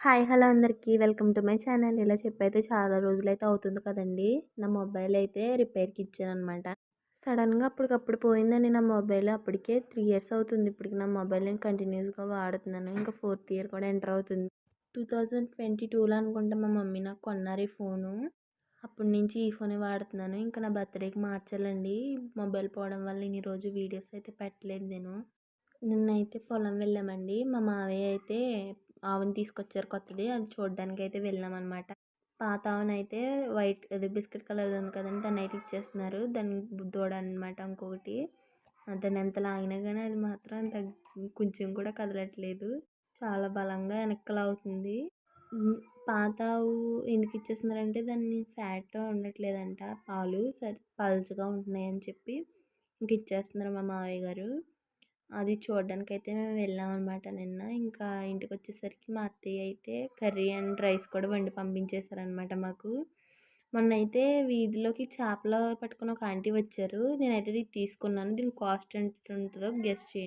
Hi hello అందరికీ. Welcome to my channel. ఇలా చెప్పైతే చాలా రోజులైతే అవుతుంది కదండి. నా మొబైల్ అయితే రిపేర్కి ఇచ్చాను అనమాట సడన్గా అప్పటికప్పుడు పోయిందండి నా మొబైల్. అప్పటికే త్రీ ఇయర్స్ అవుతుంది. ఇప్పటికి నా మొబైల్ నేను కంటిన్యూస్గా వాడుతున్నాను. ఇంకా ఫోర్త్ ఇయర్ కూడా ఎంటర్ అవుతుంది. టూ థౌజండ్ ట్వంటీ టూలో అనుకుంటా మా మమ్మీ నాకు కొన్నారు ఈ ఫోను. అప్పటి నుంచి ఈ ఫోనే వాడుతున్నాను. ఇంకా నా బర్త్డేకి మార్చాలండి. మొబైల్ పోవడం వల్ల ఇన్ని రోజు వీడియోస్ అయితే పెట్టలేదు నేను. నిన్నైతే పొలం వెళ్ళామండి. మా మావయ్య అయితే ఆవును తీసుకొచ్చారు కొత్తది. అది చూడడానికి అయితే వెళ్ళామన్నమాట. పాత ఆవును అయితే వైట్ అది బిస్కెట్ కలర్ ఉంది కదండి దాన్ని అయితే ఇచ్చేస్తున్నారు. దాని దూడ అనమాట ఇంకొకటి దాన్ని ఎంత లాగినా కానీ అది మాత్రం కొంచెం కూడా కదలట్లేదు. చాలా బలంగా వెనక్కి లాగుతుంది పాత ఆవు ఎందుకు ఇచ్చేస్తున్నారంటే దాన్ని ఫ్యాట్ ఉండట్లేదంట. పాలు పల్చగా ఉంటున్నాయని చెప్పి ఇంక ఇచ్చేస్తున్నారు మా మావయ్య గారు. అది చూడడానికి అయితే మేము వెళ్ళాం అనమాట నిన్న. ఇంకా ఇంటికి వచ్చేసరికి మా అత్తయ్య అయితే కర్రీ అండ్ రైస్ కూడా వండి పంపించేశారనమాట మాకు. మొన్న అయితే వీధిలోకి చేపలు పట్టుకుని ఒక ఆంటీ వచ్చారు. నేనైతే ఇది తీసుకున్నాను. దీని కాస్ట్ ఎంత ఉంటుందో గెస్ట్ చేయండి